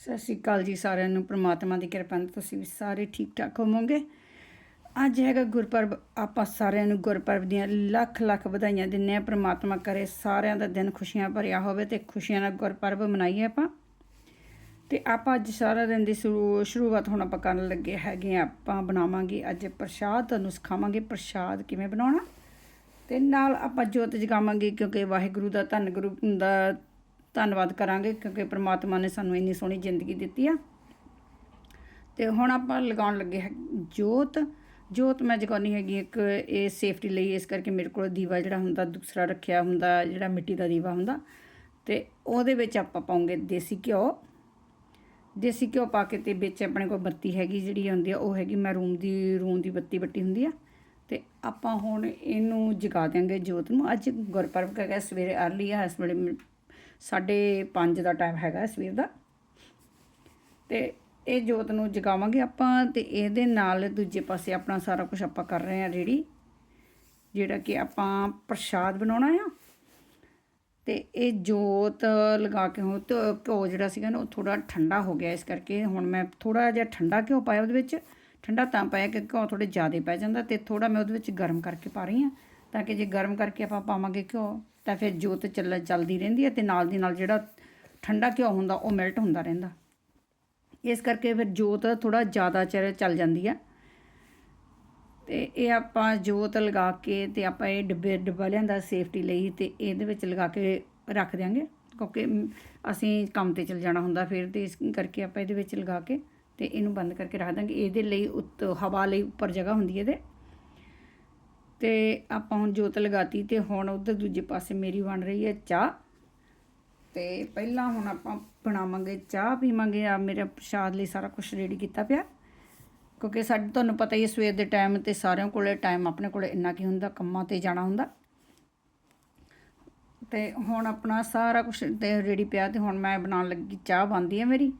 ਸਤਿ ਸ਼੍ਰੀ ਅਕਾਲ ਜੀ ਸਾਰਿਆਂ ਨੂੰ, ਪ੍ਰਮਾਤਮਾ ਦੀ ਕਿਰਪਾ ਨਾਲ ਤੁਸੀਂ ਵੀ ਸਾਰੇ ਠੀਕ ਠਾਕ ਹੋਵੋਗੇ। ਅੱਜ ਹੈਗਾ ਗੁਰਪੁਰਬ, ਆਪਾਂ ਸਾਰਿਆਂ ਨੂੰ ਗੁਰਪੁਰਬ ਦੀਆਂ ਲੱਖ ਲੱਖ ਵਧਾਈਆਂ ਦਿੰਨੇ ਆ ਪ੍ਰਮਾਤਮਾ ਕਰੇ ਸਾਰਿਆਂ ਦਾ ਦਿਨ ਖੁਸ਼ੀਆਂ ਭਰਿਆ ਹੋਵੇ ਤੇ ਖੁਸ਼ੀਆਂ ਨਾਲ ਗੁਰਪਰਬ ਮਨਾਈਏ ਆਪਾਂ। ਤੇ ਆਪਾਂ ਅੱਜ ਸਾਰਾ ਦਿਨ ਦੀ ਸ਼ੁਰੂ, ਸ਼ੁਰੂਆਤ ਹੁਣ ਆਪਾਂ ਕਰਨ ਲੱਗੇ ਹੈਗੇ ਆ ਆਪਾਂ ਬਣਾਵਾਂਗੇ ਅੱਜ ਪ੍ਰਸ਼ਾਦ, ਤੁਹਾਨੂੰ ਸਿਖਾਵਾਂਗੇ ਪ੍ਰਸ਼ਾਦ ਕਿਵੇਂ ਬਣਾਉਣਾ। ਤੇ ਨਾਲ ਆਪਾਂ ਜੋਤ ਜਗਾਵਾਂਗੇ ਕਿਉਂਕਿ ਵਾਹਿਗੁਰੂ ਦਾ, ਧੰਨ ਗੁਰੂ ਦਾ ਧੰਨਵਾਦ ਕਰਾਂਗੇ ਕਿਉਂਕਿ ਪ੍ਰਮਾਤਮਾ ਨੇ ਸਾਨੂੰ ਇੰਨੀ ਸੋਹਣੀ ਜ਼ਿੰਦਗੀ ਦਿੱਤੀ ਆ। ਤੇ ਹੁਣ ਆਪਾਂ ਲਗਾਉਣ ਲੱਗੇ ਹੈ ਜੋਤ। ਜੋਤ ਮੈਂ ਜਗਾਉਣੀ ਹੈਗੀ ਇੱਕ ਇਹ ਸੇਫਟੀ ਲਈ, ਇਸ ਕਰਕੇ ਮੇਰੇ ਕੋਲ ਦੀਵਾ ਜਿਹੜਾ ਹੁੰਦਾ, ਦੂਸਰਾ ਰੱਖਿਆ ਹੁੰਦਾ, ਜਿਹੜਾ ਮਿੱਟੀ ਦਾ ਦੀਵਾ ਹੁੰਦਾ। ਤੇ ਉਹਦੇ ਵਿੱਚ ਆਪਾਂ ਪਾਉਂਗੇ ਦੇਸੀ ਘਿਓ। ਦੇਸੀ ਘਿਓ ਪਾ ਕੇ ਤੇ ਵਿੱਚ ਆਪਣੇ ਕੋਲ ਬੱਤੀ ਹੈਗੀ ਜਿਹੜੀ ਹੁੰਦੀ ਆ, ਉਹ ਹੈਗੀ ਮੈਂ ਰੂਮ ਦੀ ਰੂਮ ਦੀ ਬੱਤੀ ਬੱਟੀ ਹੁੰਦੀ ਆ। ਤੇ ਆਪਾਂ ਹੁਣ ਇਹਨੂੰ ਜਗਾ ਦਿਆਂਗੇ ਜੋਤ ਨੂੰ। ਅੱਜ ਗੁਰਪੁਰਬ ਹੈਗਾ, ਸਵੇਰੇ ਅਰਲੀ ਆ, ਇਸ ਵੇਲੇ ਸਾਢੇ 5 ਦਾ ਟਾਈਮ ਹੈਗਾ ਸਵੇਰ ਦਾ। ਤੇ ਇਹ ਜੋਤ ਨੂੰ ਜਗਾਵਾਂਗੇ ਆਪਾਂ ਤੇ ਇਹਦੇ ਨਾਲ ਦੂਜੇ ਪਾਸੇ ਆਪਣਾ ਸਾਰਾ ਕੁਝ ਆਪਾਂ ਕਰ ਰਹੇ ਹਾਂ ਰੈਡੀ ਜਿਹੜਾ ਕਿ ਆਪਾਂ ਪ੍ਰਸ਼ਾਦ ਬਣਾਉਣਾ ਆ। ਤੇ ਇਹ ਜੋਤ ਲਗਾ ਕੇ ਹੁਣ ਤੇ ਘਿਓ ਜਿਹੜਾ ਸੀਗਾ ਨਾ ਉਹ ਥੋੜਾ ਠੰਡਾ ਹੋ ਗਿਆ ਇਸ ਕਰਕੇ ਹੁਣ ਮੈਂ ਥੋੜਾ ਜਿਹਾ ਠੰਡਾ ਘਿਓ ਪਾਇਆ ਉਹਦੇ ਵਿੱਚ। ਠੰਡਾ ਤਾਂ ਪਾਇਆ ਕਿ ਘਿਓ ਥੋੜੇ ਜ਼ਿਆਦਾ ਪੈ ਜਾਂਦਾ ਤੇ ਥੋੜਾ ਮੈਂ ਉਹਦੇ ਵਿੱਚ ਗਰਮ ਕਰਕੇ ਪਾ ਰਹੀ ਹਾਂ, ਤਾਂ ਕਿ ਜੇ ਗਰਮ ਕਰਕੇ ਆਪਾਂ ਪਾਵਾਂਗੇ ਘਿਓ ਤਾਂ ਫਿਰ ਜੋਤ ਚੱਲ ਚੱਲਦੀ ਰਹਿੰਦੀ ਹੈ ਤੇ ਨਾਲ ਦੀ ਨਾਲ ਜਿਹੜਾ ਠੰਡਾ ਘਿਓ ਹੁੰਦਾ ਉਹ ਮੈਲਟ ਹੁੰਦਾ ਰਹਿੰਦਾ। ਇਸ ਕਰਕੇ ਫਿਰ ਜੋਤ ਥੋੜਾ ਜ਼ਿਆਦਾ ਚਿਰ ਚੱਲ ਜਾਂਦੀ ਆ ਤੇ ਇਹ ਆਪਾਂ ਜੋਤ ਲਗਾ ਕੇ ਤੇ ਆਪਾਂ ਇਹ ਡੱਬੇ, ਡੱਬਾ ਲਿਆਂਦਾ ਸੇਫਟੀ ਲਈ ਤੇ ਇਹਦੇ ਵਿੱਚ ਲਗਾ ਕੇ ਰੱਖ ਦਿਆਂਗੇ। ਕਿਉਂਕਿ ਅਸੀਂ ਕੰਮ ਤੇ ਚਲ ਜਾਣਾ ਹੁੰਦਾ ਫਿਰ ਤੇ ਇਸ ਕਰਕੇ ਆਪਾਂ ਇਹਦੇ ਵਿੱਚ ਲਗਾ ਕੇ ਤੇ ਇਹਨੂੰ ਬੰਦ ਕਰਕੇ ਰੱਖ ਦਾਂਗੇ ਇਹਦੇ ਲਈ ਉੱਤ, ਹਵਾ ਲਈ ਉੱਪਰ ਜਗ੍ਹਾ ਹੁੰਦੀ ਹੈ ਇਹਦੇ। ਤੇ ਆਪਾਂ ਹੁਣ ਜੋਤ ਲਗਾਤੀ ਤੇ ਹੁਣ ਉਧਰ ਦੂਜੇ ਪਾਸੇ ਮੇਰੀ ਬਣ ਰਹੀ ਹੈ ਚਾਹ। ਤੇ ਪਹਿਲਾਂ ਹੁਣ ਆਪਾਂ ਬਣਾਵਾਂਗੇ, ਚਾਹ ਪੀਵਾਂਗੇ। ਆ ਮੇਰੇ ਪ੍ਰਸ਼ਾਦ ਲਈ ਸਾਰਾ ਕੁਝ ਰੈਡੀ ਕੀਤਾ ਪਿਆ। ਕਿਉਂਕਿ ਸਾਡੇ ਤੁਹਾਨੂੰ ਪਤਾ ਹੀ ਹੈ, ਸਵੇਰ ਦੇ ਟਾਈਮ ਤੇ ਸਾਰਿਆਂ ਕੋਲੇ ਟਾਈਮ ਆਪਣੇ ਕੋਲੇ ਇੰਨਾ ਕੀ ਹੁੰਦਾ, ਕੰਮਾਂ ਤੇ ਜਾਣਾ ਹੁੰਦਾ। ਤੇ ਹੁਣ ਆਪਣਾ ਸਾਰਾ ਕੁਝ ਤੇ ਰੈਡੀ ਪਿਆ ਤੇ ਹੁਣ ਮੈਂ ਬਣਾਉਣ ਲੱਗੀ ਚਾਹ ਬਣਦੀ ਹੈ ਮੇਰੀ।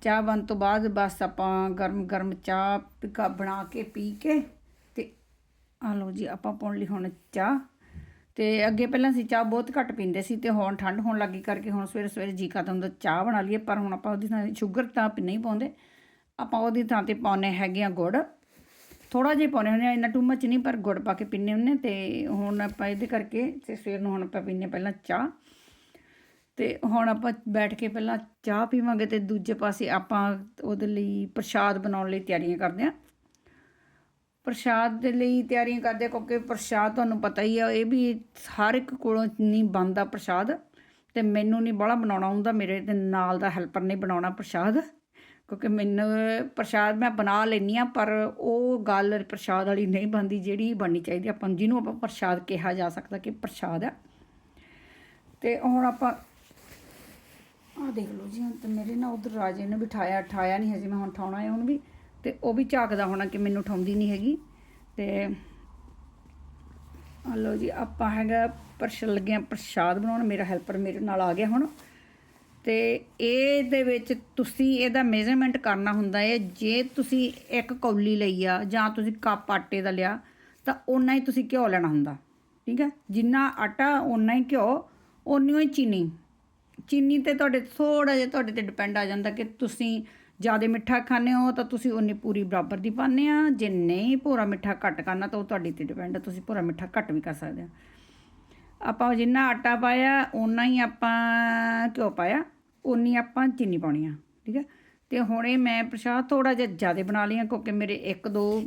ਚਾਹ ਬਣ ਤੋਂ ਬਾਅਦ ਬਸ ਆਪਾਂ ਗਰਮ ਗਰਮ ਚਾਹ ਪਿਕਾ ਬਣਾ ਕੇ ਪੀ ਕੇ ਆ ਲਓ ਜੀ, ਆਪਾਂ ਪਾਉਣ ਲਈ ਹੁਣ ਚਾਹ। ਤੇ ਅੱਗੇ ਪਹਿਲਾਂ ਅਸੀਂ ਚਾਹ ਬਹੁਤ ਘੱਟ ਪੀਂਦੇ ਸੀ ਤੇ ਹੁਣ ਠੰਡ ਹੋਣ ਲੱਗੀ ਕਰਕੇ ਹੁਣ ਸਵੇਰੇ ਸਵੇਰੇ ਜੀ ਕਰਦਾ ਹੁੰਦਾ ਚਾਹ ਬਣਾ ਲਈਏ, ਪਰ ਹੁਣ ਆਪਾਂ ਉਹਦੀ ਥਾਂ ਸ਼ੂਗਰ ਤਾਂ ਨਹੀਂ ਪਾਉਂਦੇ। ਆਪਾਂ ਉਹਦੀ ਥਾਂ ਤੇ ਪਾਉਨੇ ਹੈਗੇ ਆ ਗੁੜ। ਥੋੜਾ ਜਿਹਾ ਪਾਉਨੇ ਹੁੰਦੇ ਆ, ਇੰਨਾ ਟੂ ਮੱਚ ਨਹੀਂ, ਪਰ ਗੁੜ ਪਾ ਕੇ ਪੀਨੇ ਹੁੰਦੇ ਤੇ ਹੁਣ ਆਪਾਂ ਇਹਦੇ ਕਰਕੇ ਤੇ ਸਵੇਰ ਨੂੰ ਹੁਣ ਆਪਾਂ ਪੀਨੇ ਪਹਿਲਾਂ ਚਾਹ। ਤੇ ਹੁਣ ਆਪਾਂ ਬੈਠ ਕੇ ਪਹਿਲਾਂ ਚਾਹ ਪੀਵਾਂਗੇ ਤੇ ਦੂਜੇ ਪਾਸੇ ਆਪਾਂ ਉਹਦੇ ਲਈ ਪ੍ਰਸ਼ਾਦ ਬਣਾਉਣ ਲਈ ਤਿਆਰੀਆਂ ਕਰਦੇ ਆ। ਪ੍ਰਸ਼ਾਦ ਦੇ ਲਈ ਤਿਆਰੀਆਂ ਕਰਦੇ ਕਿਉਂਕਿ ਪ੍ਰਸ਼ਾਦ ਤੁਹਾਨੂੰ ਪਤਾ ਹੀ ਆ, ਇਹ ਵੀ ਹਰ ਇੱਕ ਕੋਲੋਂ ਨਹੀਂ ਬਣਦਾ ਪ੍ਰਸ਼ਾਦ ਤੇ ਮੈਨੂੰ ਨਹੀਂ ਬੜਾ ਬਣਾਉਣਾ ਹੁੰਦਾ, ਮੇਰੇ ਦੇ ਨਾਲ ਦਾ ਹੈਲਪਰ ਨੇ ਬਣਾਉਣਾ ਪ੍ਰਸ਼ਾਦ ਕਿਉਂਕਿ ਮੈਨੂੰ ਪ੍ਰਸ਼ਾਦ ਮੈਂ ਬਣਾ ਲੈਣੀ ਆ ਪਰ ਉਹ ਗੱਲ ਪ੍ਰਸ਼ਾਦ ਵਾਲੀ ਨਹੀਂ ਬਣਦੀ, ਜਿਹੜੀ ਬਣਨੀ ਚਾਹੀਦੀ ਆਪਾਂ ਜਿਹਨੂੰ ਆਪਾਂ ਪ੍ਰਸ਼ਾਦ ਕਿਹਾ ਜਾ ਸਕਦਾ ਕਿ ਪ੍ਰਸ਼ਾਦ ਆ। ਤੇ ਹੁਣ ਆਪਾਂ ਆ ਦੇਖ ਲਓ ਜੀ, ਹੁਣ ਤੇ ਮੇਰੇ ਨਾਲ ਉਧਰ ਰਾਜੇ ਨੇ ਬਿਠਾਇਆ, ਠਾਇਆ ਨਹੀਂ ਹਜੇ ਮੈਂ ਹੁਣ ਠਾਉਣਾ ਹੈ ਹੁਣ ਵੀ। ਤੇ ਉਹ ਵੀ ਝਾਕਦਾ ਹੋਣਾ ਕਿ ਮੈਨੂੰ ਉਠਾਉਂਦੀ ਨਹੀਂ ਹੈਗੀ। ਤੇ ਆ ਲਓ ਜੀ, ਆਪਾਂ ਹੈਗਾ ਪ੍ਰਸ਼ ਲੱਗਿਆ ਪ੍ਰਸ਼ਾਦ ਬਣਾਉਣ, ਮੇਰਾ ਹੈਲਪਰ ਮੇਰੇ ਨਾਲ ਆ ਗਿਆ ਹੁਣ। ਤੇ ਇਹਦੇ ਵਿੱਚ ਤੁਸੀਂ ਇਹਦਾ ਮੇਜ਼ਰਮੈਂਟ ਕਰਨਾ ਹੁੰਦਾ ਹੈ, ਜੇ ਤੁਸੀਂ ਇੱਕ ਕੌਲੀ ਲਈ ਆ ਜਾਂ ਤੁਸੀਂ ਕੱਪ ਆਟੇ ਦਾ ਲਿਆ, ਤਾਂ ਉਨਾ ਹੀ ਤੁਸੀਂ ਘਿਓ ਲੈਣਾ ਹੁੰਦਾ। ਠੀਕ ਹੈ? ਜਿੰਨਾ ਆਟਾ, ਓਨਾ ਹੀ ਘਿਓ ਓਨੀ ਹੀ ਚੀਨੀ। ਚੀਨੀ ਤੇ ਤੁਹਾਡੇ ਥੋੜਾ ਜਿਹਾ ਤੁਹਾਡੇ ਤੇ ਡਿਪੈਂਡ ਆ ਜਾਂਦਾ ਕਿ ਤੁਸੀਂ ਜ਼ਿਆਦਾ ਮਿੱਠਾ ਖਾਣੇ ਹੋ ਤਾਂ ਤੁਸੀਂ ਉਨੀ ਪੂਰੀ ਬਰਾਬਰ ਦੀ ਪਾਉਂਦੇ ਆ। ਜੇ ਨਹੀਂ ਪੂਰਾ ਮਿੱਠਾ ਘੱਟ ਕਰਨਾ ਤਾਂ ਉਹ ਤੁਹਾਡੇ ਤੇ ਡਿਪੈਂਡ ਹੈ ਤੁਸੀਂ ਪੂਰਾ ਮਿੱਠਾ ਘੱਟ ਵੀ ਕਰ ਸਕਦੇ ਆ ਆਪਾਂ ਜਿੰਨਾ ਆਟਾ ਪਾਇਆ, ਓਨਾ ਹੀ ਆਪਾਂ ਘਿਓ ਪਾਇਆ ਉਨੀ ਆਪਾਂ ਚੀਨੀ ਪਾਉਣੀ ਆ, ਠੀਕ ਹੈ ਤੇ ਹੁਣੇ ਮੈਂ ਪ੍ਰਸ਼ਾਦ ਥੋੜਾ ਜਿਹਾ ਜ਼ਿਆਦਾ ਬਣਾ ਲਿਆ ਕਿਉਂਕਿ ਮੇਰੇ ਇੱਕ ਦੋ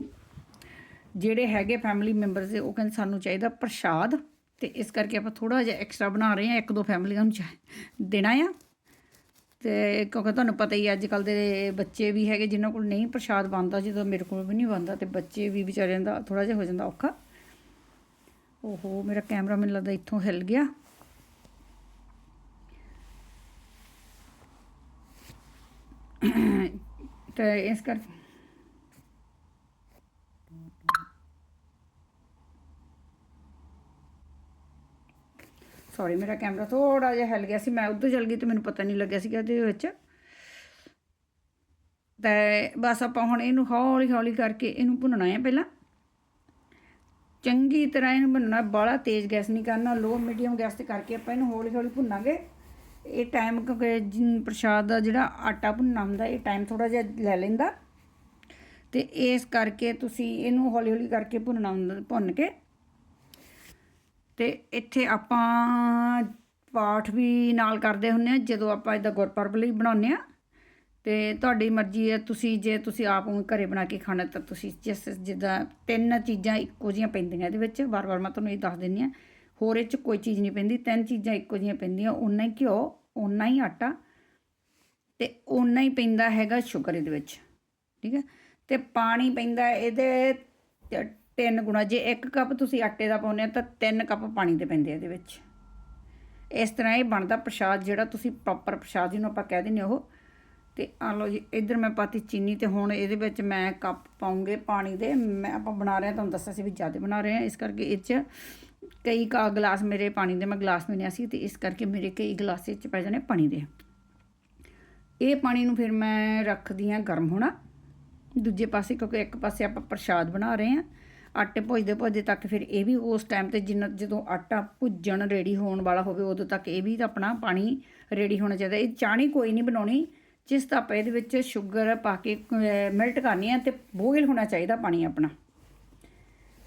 ਜਿਹੜੇ ਹੈਗੇ ਫੈਮਿਲੀ ਮੈਂਬਰਸ ਉਹ ਕਹਿੰਦੇ ਸਾਨੂੰ ਚਾਹੀਦਾ ਪ੍ਰਸ਼ਾਦ, ਤੇ ਇਸ ਕਰਕੇ ਆਪਾਂ ਥੋੜਾ ਜਿਹਾ ਐਕਸਟਰਾ ਬਣਾ ਰਹੇ ਹਾਂ ਇੱਕ ਦੋ ਫੈਮਲੀਆਂ ਨੂੰ ਦੇਣਾ ਆ। ਤੇ ਕਿਉਂਕਿ ਤੁਹਾਨੂੰ ਪਤਾ ਹੀ ਅੱਜ ਕੱਲ ਦੇ ਬੱਚੇ ਵੀ ਹੈਗੇ ਜਿਨ੍ਹਾਂ ਕੋਲ ਨਹੀਂ ਪ੍ਰਸ਼ਾਦ ਬਣਦਾ, ਜਦੋਂ ਮੇਰੇ ਕੋਲ ਵੀ ਨਹੀਂ ਬਣਦਾ ਤੇ ਬੱਚੇ ਵੀ ਵਿਚਾਰਿਆਂ ਦਾ ਥੋੜਾ ਜਿਹਾ ਹੋ ਜਾਂਦਾ ਔਖਾ। ਓਹੋ, ਮੇਰਾ ਕੈਮਰਾ ਮੈਨੂੰ ਲੱਗਦਾ ਇੱਥੋਂ ਹਿਲ ਗਿਆ। ਤੇ ਇਸ ਕਰਕੇ ਸੌਰੀ ਮੇਰਾ ਕੈਮਰਾ ਥੋੜਾ ਜਿਹਾ ਹਿੱਲ ਗਿਆ ਸੀ। ਮੈਂ ਉੱਧਰ ਚਲ ਗਈ ਤੇ ਮੈਨੂੰ ਪਤਾ ਨਹੀਂ ਲੱਗਿਆ ਸੀਗਾ ਇਹਦੇ ਵਿੱਚ। ਤੇ ਬਸ ਆਪਾਂ ਹੁਣ ਇਹਨੂੰ ਹੌਲੀ ਹੌਲੀ ਕਰਕੇ ਇਹਨੂੰ ਭੁੰਨਣਾ ਹੈ ਪਹਿਲਾਂ। ਚੰਗੀ ਤਰ੍ਹਾਂ ਇਹਨੂੰ ਭੁੰਨਣਾ ਬਾਲਾ ਤੇਜ਼ ਗੈਸ ਨਹੀਂ ਕਰਨਾ ਲੋ ਮੀਡੀਅਮ ਗੈਸ ਤੇ ਕਰਕੇ ਆਪਾਂ ਇਹਨੂੰ ਹੌਲੀ ਹੌਲੀ ਭੁੰਨਾਂਗੇ। ਇਹ ਟਾਈਮ ਕਿਉਂਕਿ ਜਿਨ ਪ੍ਰਸ਼ਾਦ ਦਾ ਜਿਹੜਾ ਆਟਾ ਭੁੰਨਣਾ ਹੁੰਦਾ, ਇਹ ਟਾਈਮ ਥੋੜਾ ਜਿਹਾ ਲੈ ਲੈਂਦਾ। ਤੇ ਇਸ ਕਰਕੇ ਤੁਸੀਂ ਇਹਨੂੰ ਹੌਲੀ ਹੌਲੀ ਕਰਕੇ ਭੁੰਨਣਾ ਹੁੰਦਾ, ਭੁੰਨ ਕੇ। ਤੇ ਇੱਥੇ ਆਪਾਂ ਪਾਠ ਵੀ ਨਾਲ ਕਰਦੇ ਹੁੰਨੇ ਆ ਜਦੋਂ ਆਪਾਂ ਇਹਦਾ ਗੁਰਪੁਰਬ ਲਈ ਬਣਾਉਂਦੇ ਆ ਤੇ ਤੁਹਾਡੀ ਮਰਜ਼ੀ ਹੈ, ਤੁਸੀਂ ਜੇ ਤੁਸੀਂ ਆਪ ਨੂੰ ਘਰੇ ਬਣਾ ਕੇ ਖਾਣਾ, ਤਾਂ ਤੁਸੀਂ ਜਿਸ ਜਿੱਦਾਂ ਤਿੰਨ ਚੀਜ਼ਾਂ ਇੱਕੋ ਜੀਆਂ ਪੈਂਦੀਆਂ ਇਹਦੇ ਵਿੱਚ। ਵਾਰ-ਵਾਰ ਮੈਂ ਤੁਹਾਨੂੰ ਇਹ ਦੱਸ ਦਿੰਦੀ ਆ ਹੋਰ ਇਹ ਚ ਕੋਈ ਚੀਜ਼ ਨਹੀਂ ਪੈਂਦੀ। ਤਿੰਨ ਚੀਜ਼ਾਂ ਇੱਕੋ ਜੀਆਂ ਪੈਂਦੀਆਂ, ਓਨਾ ਹੀ ਘਿਓ, ਓਨਾ ਹੀ ਆਟਾ ਤੇ ਓਨਾ ਹੀ ਪੈਂਦਾ ਹੈਗਾ ਸ਼ੂਗਰ ਇਹਦੇ ਵਿੱਚ, ਠੀਕ ਹੈ? ਤੇ ਪਾਣੀ ਪੈਂਦਾ ਇਹਦੇ ਤਿੰਨ ਗੁਣਾ, ਜੇ 1 ਕੱਪ ਤੁਸੀਂ ਆਟੇ ਦਾ ਪਾਉਂਦੇ ਆ ਤਾਂ 3 ਕੱਪ ਪਾਣੀ ਦੇ ਪੈਂਦੇ ਆ ਇਹਦੇ ਵਿੱਚ। ਇਸ ਤਰ੍ਹਾਂ ਇਹ ਬਣਦਾ ਪ੍ਰਸ਼ਾਦ ਜਿਹੜਾ ਤੁਸੀਂ ਪ੍ਰੋਪਰ ਪ੍ਰਸ਼ਾਦ ਜਿਹਨੂੰ ਆਪਾਂ ਕਹਿ ਦਿੰਦੇ ਉਹ। ਤੇ ਆ ਲਓ ਜੀ, ਇੱਧਰ ਮੈਂ ਪਾਤੀ ਚੀਨੀ ਤੇ ਹੁਣ ਇਹਦੇ ਵਿੱਚ ਮੈਂ ਕੱਪ ਪਾਉਂਗੇ ਪਾਣੀ ਦੇ। ਮੈਂ ਆਪਾਂ ਬਣਾ ਰਹੇ ਹਾਂ, ਤੁਹਾਨੂੰ ਦੱਸਿਆ ਸੀ ਵੀ ਜ਼ਿਆਦਾ ਬਣਾ ਰਹੇ ਹਾਂ। ਇਸ ਕਰਕੇ ਇਹ 'ਚ ਕਈ ਕਾ ਗਲਾਸ ਮੇਰੇ ਪਾਣੀ ਦੇ, ਮੈਂ ਗਲਾਸ ਮਿਲਿਆ ਸੀ ਤੇ ਇਸ ਕਰਕੇ ਮੇਰੇ ਕਈ ਗਲਾਸ 'ਚ ਪੈ ਜਾਣੇ ਪਾਣੀ ਦੇ। ਇਹ ਪਾਣੀ ਨੂੰ ਫਿਰ ਮੈਂ ਰੱਖਦੀ ਹਾਂ ਗਰਮ ਹੋਣਾ। ਦੂਜੇ ਪਾਸੇ ਕਿਉਂਕਿ ਇੱਕ ਪਾਸੇ ਆਪਾਂ ਪ੍ਰਸ਼ਾਦ ਬਣਾ ਰਹੇ ਹਾਂ। ਆਟੇ ਭੁੱਜਦੇ ਭੁੱਜਦੇ ਤੱਕ ਫਿਰ ਇਹ ਵੀ ਉਸ ਟਾਈਮ ਤੇ ਜਿੰਨਾ ਜਦੋਂ ਆਟਾ ਭੁੱਜਣ ਰੈਡੀ ਹੋਣ ਵਾਲਾ ਹੋਵੇ, ਉਦੋਂ ਤੱਕ ਇਹ ਵੀ ਆਪਣਾ ਪਾਣੀ ਰੈਡੀ ਹੋਣਾ ਚਾਹੀਦਾ। ਇਹ ਚਾਣੀ ਕੋਈ ਨਹੀਂ ਬਣਾਉਣੀ, ਜਿਸ ਤਾਂ ਆਪਾਂ ਇਹਦੇ ਵਿੱਚ ਸ਼ੂਗਰ ਪਾ ਕੇ ਮੈਲਟ ਕਰਨੀ ਹੈ ਤੇ ਬੋਇਲ ਹੋਣਾ ਚਾਹੀਦਾ ਪਾਣੀ ਆਪਣਾ।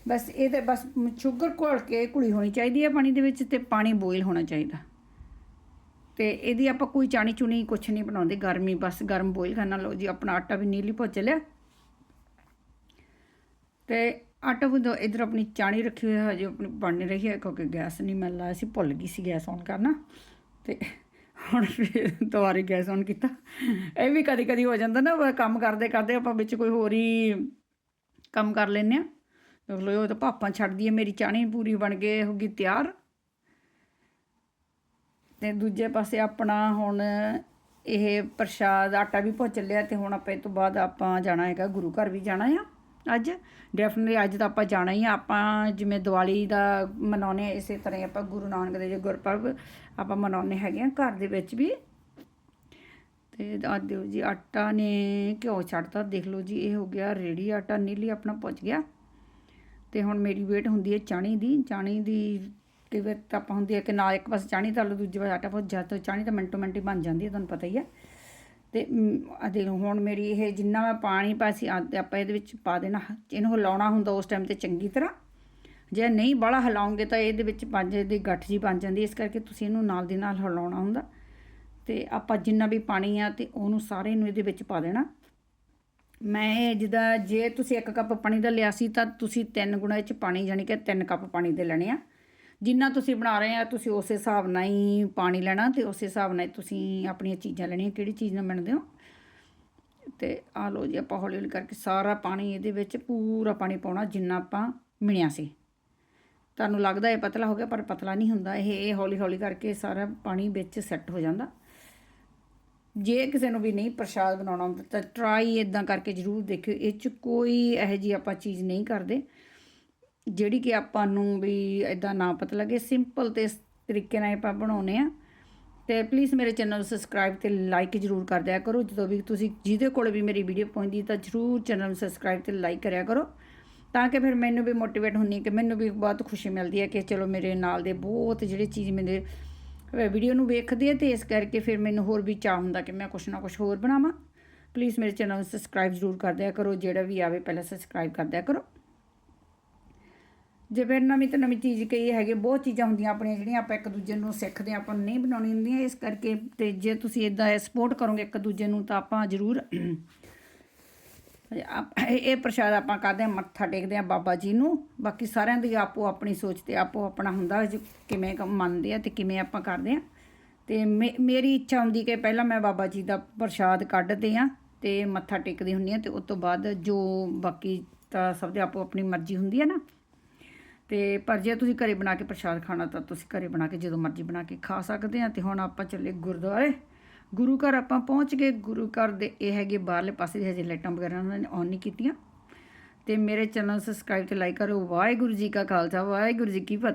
ਬਸ ਇਹ ਤੇ ਬਸ ਸ਼ੂਗਰ ਘੋਲ ਕੇ ਘੁਲੀ ਹੋਣੀ ਚਾਹੀਦੀ ਹੈ ਪਾਣੀ ਦੇ ਵਿੱਚ ਤੇ ਪਾਣੀ ਬੋਇਲ ਹੋਣਾ ਚਾਹੀਦਾ। ਤੇ ਇਹਦੀ ਆਪਾਂ ਕੋਈ ਚਾਣੀ ਚੁਣੀ ਕੁਛ ਨਹੀਂ ਬਣਾਉਂਦੇ, ਗਰਮੀ ਬਸ ਗਰਮ ਬੋਇਲ ਕਰਨਾ। ਲਓ ਜੀ, ਆਪਣਾ ਆਟਾ ਵੀ ਨੀਲੀ ਭੁੱਜ ਲਿਆ। ਤੇ ਆਟਾ ਵੀ ਦੋ, ਇਧਰ ਆਪਣੀ ਚਾਣੀ ਰੱਖੀ ਹੋਈ ਹੈ ਹਜੇ ਆਪਣੀ ਬਣ ਰਹੀ ਹੈ ਕਿਉਂਕਿ ਗੈਸ ਨਹੀਂ ਮੈਂ ਲਾਇਆ ਸੀ ਭੁੱਲ ਗਈ ਸੀ ਗੈਸ ਔਨ ਕਰਨਾ। ਤੇ ਹੁਣ ਫਿਰ ਦੁਬਾਰੇ ਗੈਸ ਔਨ ਕੀਤਾ। ਇਹ ਵੀ ਕਦੀ ਕਦੀ ਹੋ ਜਾਂਦਾ ਨਾ ਕੰਮ ਕਰਦੇ ਕਰਦੇ ਆਪਾਂ ਵਿੱਚ ਕੋਈ ਹੋਰ ਹੀ ਕੰਮ ਕਰ ਲੈਂਦੇ ਆ ਦੇਖ ਲਓ, ਇਹ ਤਾਂ ਭਾਪਾਂ ਛੱਡਦੀ ਹੈ, ਮੇਰੀ ਚਾਣੀ ਪੂਰੀ ਬਣ ਕੇ ਹੋ ਗਈ ਤਿਆਰ। ਤੇ ਦੂਜੇ ਪਾਸੇ ਆਪਣਾ ਹੁਣ ਇਹ ਪ੍ਰਸ਼ਾਦ, ਆਟਾ ਵੀ ਭੁੱਜ ਚੱਲਿਆ ਤੇ ਹੁਣ ਆਪਾਂ ਇਹ ਤੋਂ ਬਾਅਦ ਆਪਾਂ ਜਾਣਾ ਹੈਗਾ, ਗੁਰੂ ਘਰ ਵੀ ਜਾਣਾ ਆ। ਅੱਜ। ਡੈਫੀਨਿਟਲੀ ਅੱਜ ਤਾਂ ਆਪਾਂ ਜਾਣਾ ਹੀ ਆ। ਆਪਾਂ ਜਿਵੇਂ ਦੀਵਾਲੀ ਦਾ ਮਨਾਉਂਦੇ ਆ, ਇਸੇ ਤਰ੍ਹਾਂ ਹੀ ਆਪਾਂ ਗੁਰੂ ਨਾਨਕ ਦੇਵ ਜੀ ਗੁਰਪੁਰਬ ਆਪਾਂ ਮਨਾਉਂਦੇ ਹੈਗੇ ਆ, ਘਰ ਦੇ ਵਿੱਚ ਵੀ। ਤੇ ਆ ਦਿਓ ਜੀ, ਆਟਾ ਨੇ ਘਿਓ ਛੱਡਤਾ ਦੇਖ ਲਓ ਜੀ, ਇਹ ਹੋ ਗਿਆ ਰੇੜੀ ਆਟਾ, ਨੀਲੀ ਆਪਣਾ ਪੁੱਜ ਗਿਆ। ਤੇ ਹੁਣ ਮੇਰੀ ਵੇਟ ਹੁੰਦੀ ਹੈ ਚਾਣੀ ਦੀ। ਚਾਣੀ ਦੀ ਕਈ ਵਾਰ ਤਾਂ ਆਪਾਂ ਹੁੰਦੀ ਹੈ ਕਿ ਨਾਲ ਇੱਕ ਪਾਸੇ ਚਾਣੀ ਤਲ ਲਓ ਦੂਜੇ ਪਾਸੇ ਆਟਾ ਭੁੱਜ ਜਾ ਚਾਣੀ ਤਾਂ ਮਿੰਟੋ ਮਿੰਟ ਹੀ ਬਣ ਜਾਂਦੀ ਹੈ, ਤੁਹਾਨੂੰ ਪਤਾ ਹੀ ਹੈ। ਤੇ ਆ ਦੇਖ ਹੁਣ ਮੇਰੀ ਇਹ ਜਿੰਨਾ ਮੈਂ ਪਾਣੀ ਪਾਇਆ ਸੀ ਆ- ਆਪਾਂ ਇਹਦੇ ਵਿੱਚ ਪਾ ਦੇਣਾ ਇਹਨੂੰ ਹਿਲਾਉਣਾ ਹੁੰਦਾ ਉਸ ਟਾਈਮ ਤੇ ਚੰਗੀ ਤਰ੍ਹਾਂ। ਜੇ ਨਹੀਂ ਬਾਹਲਾ ਹਿਲਾਉਂਗੇ ਤਾਂ ਇਹਦੇ ਵਿੱਚ ਪੰਜ ਦੀ ਗੱਠ ਜੀ ਬਣ ਜਾਂਦੀ ਇਸ ਕਰਕੇ ਤੁਸੀਂ ਇਹਨੂੰ ਨਾਲ ਦੀ ਨਾਲ ਹਿਲਾਉਣਾ ਹੁੰਦਾ। ਤੇ ਆਪਾਂ ਜਿੰਨਾ ਵੀ ਪਾਣੀ ਆ ਤੇ ਉਹਨੂੰ ਸਾਰੇ ਨੂੰ ਇਹਦੇ ਵਿੱਚ ਪਾ ਦੇਣਾ। ਮੈਂ ਇਹ ਜਿੱਦਾਂ, ਜੇ ਤੁਸੀਂ ਇੱਕ ਕੱਪ ਪਾਣੀ ਦਾ ਲਿਆ ਸੀ ਤਾਂ ਤੁਸੀਂ ਤਿੰਨ ਗੁਣਾ ਇਹ ਚ ਪਾਣੀ, ਜਾਣੀ ਕਿ ਤਿੰਨ ਕੱਪ ਪਾਣੀ ਦੇ ਲੈਣੇ ਆ। ਜਿੰਨਾ ਤੁਸੀਂ ਬਣਾ ਰਹੇ ਆ, ਤੁਸੀਂ ਉਸੇ ਹਿਸਾਬ ਨਾਲ ਹੀ ਪਾਣੀ ਲੈਣਾ ਤੇ ਉਸੇ ਹਿਸਾਬ ਨਾਲ ਤੁਸੀਂ ਆਪਣੀਆਂ ਚੀਜ਼ਾਂ ਲੈਣੀਆਂ। ਕਿਹੜੀ ਚੀਜ਼ ਨਾਲ ਬਣਦੇ ਹੋ? ਤੇ ਆ ਲਓ ਜੀ, ਆਪਾਂ ਹੌਲੀ ਹੌਲੀ ਕਰਕੇ ਸਾਰਾ ਪਾਣੀ ਇਹਦੇ ਵਿੱਚ ਪੂਰਾ ਪਾਣੀ ਪਾਉਣਾ ਜਿੰਨਾ ਆਪਾਂ ਮਿਣਿਆ ਸੀ। ਤੁਹਾਨੂੰ ਲੱਗਦਾ ਇਹ ਪਤਲਾ ਹੋ ਗਿਆ, ਪਰ ਪਤਲਾ ਨਹੀਂ ਹੁੰਦਾ। ਇਹ ਇਹ ਹੌਲੀ ਹੌਲੀ ਕਰਕੇ ਸਾਰਾ ਪਾਣੀ ਵਿੱਚ ਸੈੱਟ ਹੋ ਜਾਂਦਾ। ਜੇ ਕਿਸੇ ਨੂੰ ਵੀ ਨਹੀਂ ਪ੍ਰਸ਼ਾਦ ਬਣਾਉਣਾ ਆਉਂਦਾ ਤਾਂ ਟਰਾਈ ਇਦਾਂ ਕਰਕੇ ਜ਼ਰੂਰ ਦੇਖਿਓ। ਇਹ ਚ ਕੋਈ ਇਹੋ ਜੀ ਆਪਾਂ ਚੀਜ਼ ਨਹੀਂ ਕਰਦੇ। ਜਿਹੜੀ ਕਿ ਆਪਾਂ ਨੂੰ ਵੀ ਇਦਾਂ ਨਾ ਪਤਾ ਲੱਗੇ ਸਿੰਪਲ ਤੇ ਇਸ ਤਰੀਕੇ ਨਾਲ ਆਪਾਂ ਬਣਾਉਨੇ ਆ ਤੇ ਪਲੀਜ਼ ਮੇਰੇ ਚੈਨਲ ਨੂੰ ਸਬਸਕ੍ਰਾਈਬ ਤੇ ਲਾਈਕ ਜ਼ਰੂਰ ਕਰ ਦਿਆ ਕਰੋ। ਜਦੋਂ ਵੀ ਤੁਸੀਂ ਜਿਹਦੇ ਕੋਲ ਵੀ ਮੇਰੀ ਵੀਡੀਓ ਪਹੁੰਚਦੀ ਤਾਂ ਜ਼ਰੂਰ ਚੈਨਲ ਨੂੰ ਸਬਸਕ੍ਰਾਈਬ ਤੇ ਲਾਈਕ ਕਰਿਆ ਕਰੋ। ਤਾਂ ਕਿ ਫਿਰ ਮੈਨੂੰ ਵੀ ਮੋਟੀਵੇਟ ਹੁੰਨੀ ਕਿ ਮੈਨੂੰ ਵੀ ਬਹੁਤ ਖੁਸ਼ੀ ਮਿਲਦੀ ਹੈ ਕਿ ਚਲੋ ਮੇਰੇ ਨਾਲ ਦੇ ਬਹੁਤ ਜਿਹੜੇ ਚੀਜ਼ ਮੇਰੇ ਵੀਡੀਓ ਨੂੰ ਵੇਖਦੇ ਆ ਤੇ ਇਸ ਕਰਕੇ ਫਿਰ ਮੈਨੂੰ ਹੋਰ ਵੀ ਚਾਹ ਹੁੰਦਾ ਕਿ ਮੈਂ ਕੁਛ ਨਾ ਕੁਛ ਹੋਰ ਬਣਾਵਾਂ। ਪਲੀਜ਼ ਮੇਰੇ ਚੈਨਲ ਨੂੰ ਸਬਸਕ੍ਰਾਈਬ ਜ਼ਰੂਰ ਕਰ ਦਿਆ ਕਰੋ। ਜਿਹੜਾ ਵੀ ਆਵੇ ਪਹਿਲਾਂ ਸਬਸਕ੍ਰਾਈਬ ਕਰ ਦਿਆ ਕਰੋ। ਜੇ ਫਿਰ ਨਵੀਂ ਤੋਂ ਨਵੀਂ ਚੀਜ਼ ਕਈ ਹੈਗੇ ਬਹੁਤ ਚੀਜ਼ਾਂ ਹੁੰਦੀਆਂ ਆਪਣੀਆਂ ਜਿਹੜੀਆਂ ਆਪਾਂ ਇੱਕ ਦੂਜੇ ਨੂੰ ਸਿੱਖਦੇ ਹਾਂ, ਆਪਾਂ ਨੂੰ ਨਹੀਂ ਬਣਾਉਣੀ ਹੁੰਦੀਆਂ ਇਸ ਕਰਕੇ ਤੇ ਜੇ ਤੁਸੀਂ ਇਦਾਂ ਸਪੋਰਟ ਕਰੋਗੇ ਇੱਕ ਦੂਜੇ ਨੂੰ ਤਾਂ ਆਪਾਂ ਜ਼ਰੂਰ ਇਹ ਪ੍ਰਸ਼ਾਦ ਆਪਾਂ ਕਰਦੇ ਹਾਂ ਮੱਥਾ ਟੇਕਦੇ ਹਾਂ ਬਾਬਾ ਜੀ ਨੂੰ। ਬਾਕੀ ਸਾਰਿਆਂ ਦੀ ਆਪੋ ਆਪਣੀ ਸੋਚ ਤੇ ਆਪੋ ਆਪਣਾ ਹੁੰਦਾ ਜੀ ਕਿਵੇਂ ਕ- ਮੰਨਦੇ ਆ ਤੇ ਕਿਵੇਂ ਆਪਾਂ ਕਰਦੇ ਆ ਤੇ ਮੇ- ਮੇਰੀ ਇੱਛਾ ਹੁੰਦੀ ਕਿ ਪਹਿਲਾਂ ਮੈਂ ਬਾਬਾ ਜੀ ਦਾ ਪ੍ਰਸ਼ਾਦ ਕੱਢਦੇ ਆ ਤੇ ਮੱਥਾ ਟੇਕਦੀ ਹੁੰਦੀ ਆ ਤੇ ਉਸ ਤੋਂ ਬਾਅਦ ਜੋ ਬਾਕੀ ਤਾਂ ਸਭ ਦੇ ਆਪੋ ਆਪਣੀ ਮਰਜ਼ੀ ਹੁੰਦੀ ਹੈ ਨਾ। ਤੇ ਪਰ ਜੇ ਤੁਸੀਂ ਘਰੇ ਬਣਾ ਕੇ ਪ੍ਰਸ਼ਾਦ ਖਾਣਾ ਤਾਂ ਤੁਸੀਂ ਘਰੇ ਬਣਾ ਕੇ ਜਦੋਂ ਮਰਜ਼ੀ ਬਣਾ ਕੇ ਖਾ ਸਕਦੇ ਆ ਤੇ ਹੁਣ ਆਪਾਂ ਚੱਲੇ ਗੁਰਦੁਆਰੇ। ਗੁਰੂ ਘਰ ਆਪਾਂ ਪਹੁੰਚ ਗਏ। ਗੁਰੂ ਘਰ ਦੇ ਇਹ ਹੈਗੇ ਬਾਹਰਲੇ ਪਾਸੇ ਦੇ ਹਜੇ ਲਾਈਟਾਂ ਵਗੈਰਾ ਉਹਨਾਂ ਨੇ ਔਨ ਨਹੀਂ ਕੀਤੀਆਂ। ਤੇ ਮੇਰੇ ਚੈਨਲ ਸਬਸਕ੍ਰਾਈਬ ਤੇ ਲਾਈਕ ਕਰੋ ਵਾਹਿਗੁਰੂ ਜੀ ਕਾ ਖਾਲਸਾ। ਵਾਹਿਗੁਰੂ ਜੀ ਕੀ ਫਤਿਹ।